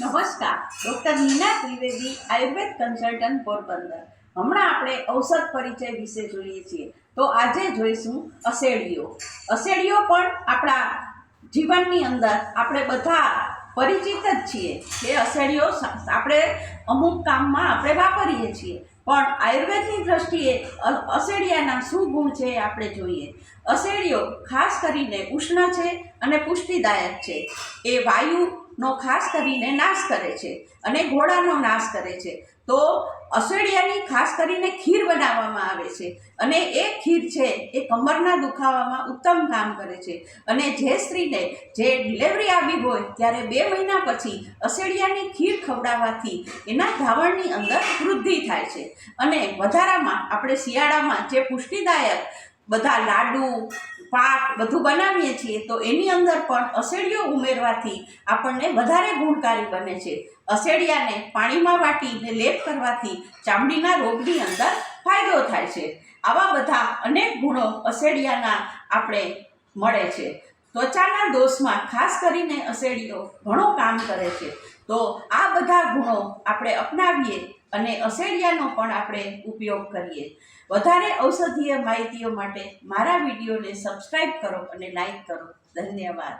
નમસ્કાર, doctor Neena Trivedi, Ayurveda consultant Porbandar. હમણાં આપણે ઔષધ પરિચય વિશે જોઈએ છીએ. તો આજે જોઈશું અસેડિયો. અસેડિયો પણ આપણા જીવનની અંદર આપણે બધા પરિચિત જ છીએ કે અસેડિયો આપણે અમુક કામમાં આપણે વાપરીએ છીએ. પણ આયુર્વેદની દ્રષ્ટિએ અસેડિયાના શું ગુણ છે એ આપણે જોઈએ. અસેડિયો ખાસ કરીને ઉષ્ણ છે અને પુષ્ટિદાયક છે. એ વાયુનો ખાસ કરીને નાશ કરે છે અને ઘોડાનો નાશ કરે છે. તો અસેડિયાની ખાસ કરીને ખીર બનાવવામાં આવે છે અને એ ખીર છે એ કમરના દુખાવામાં ઉત્તમ કામ કરે છે. અને જે સ્ત્રીને જે ડિલિવરી આવી હોય ત્યારે બે મહિના પછી અસેડિયાની ખીર ખવડાવવાથી એના ધાવણની અંદર વૃદ્ધિ થાય છે. અને વધારામાં આપણે શિયાળામાં જે પુષ્ટિદાયક બધા લાડુ, પાક બધું બનાવીએ છીએ, તો એની અંદર પણ અસેડિયો ઉમેરવાથી આપણને વધારે ગુણકારી બને છે. અસેડિયાને પાણીમાં વાટીને લેપ કરવાથી ચામડીના રોગની અંદર ફાયદો થાય છે. આવા બધા અનેક ગુણો અસેડિયાના આપણે મળે છે. ત્વચાના દોષમાં ખાસ કરીને અસેડિયો ઘણો કામ કરે છે. તો આ બધા ગુણો આપણે અપનાવીએ અને અસેડિયાનો પણ આપણે ઉપયોગ કરીએ. વધારે ઔષધીય માહિતીઓ માટે મારા વિડીયોને સબસ્ક્રાઈબ કરો અને લાઈક કરો. ધન્યવાદ.